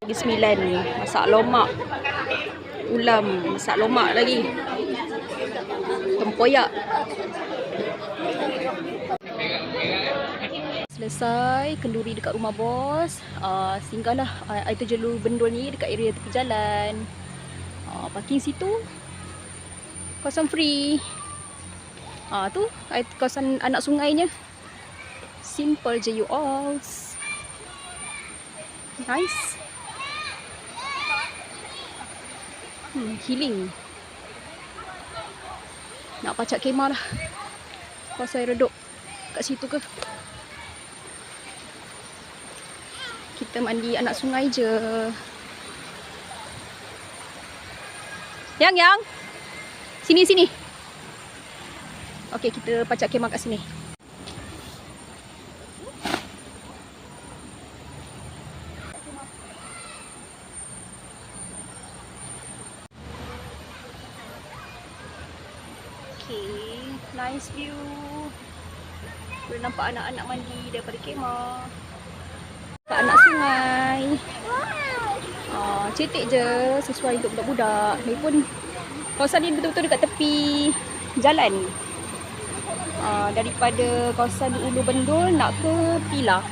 Lagi sembilan ni. Masak lomak. Ulam. Masak lomak lagi. Tempoyak. Selesai kenduri dekat rumah bos. Uh, singgahlah uh, air terjelu bendul ni dekat area tepi jalan. Uh, parking situ. Kawasan free. Ah tu kawasan anak sungainya. Simple je you all. Nice. Hmm, healing. Nak pacak kemah lah. Pasal air reduk kat situ ke. Kita mandi anak sungai je. Yang, yang. Sini, sini. Okey, kita pacak kemah kat sini. Okay, nice view. Boleh nampak anak-anak mandi daripada kemah. Nampak anak sungai. Ah, cetek je sesuai untuk budak-budak. Ni pun kawasan ni betul-betul dekat tepi jalan. Ah, daripada kawasan Ulu Bendul nak ke Pilah.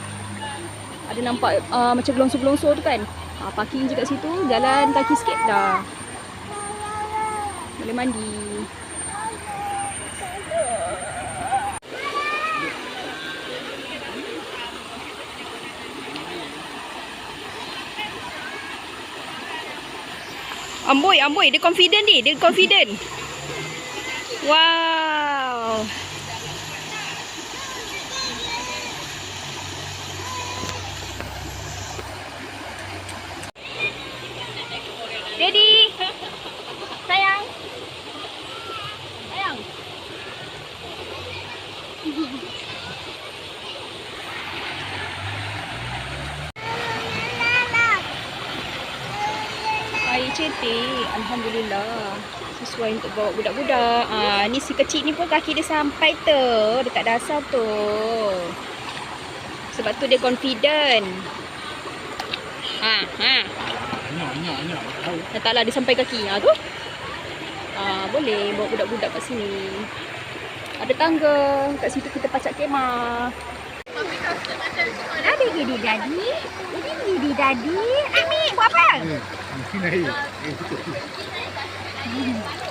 Ada nampak ah, macam gelongsor-gelongsor tu kan. Ah, parking je kat situ, jalan kaki sikit dah. Boleh mandi. Amboi, amboi. Dia confident ni. Dia confident. Wow. Cantik. Alhamdulillah. Sesuai untuk bawa budak-budak. Ah, ni si kecil ni pun kaki dia sampai tu. Dekat dasar tu. Sebab tu dia confident. Ha, ha. Banyak, banyak, banyak. Tahu. Letaklah dia sampai kaki. Ha tu. Ah, boleh bawa budak-budak kat sini. Ada tangga. Kat situ kita pacak kemah. Ada gidi dadi. Ini di dadi. Ambil buat apa? Ini naik. Ini naik.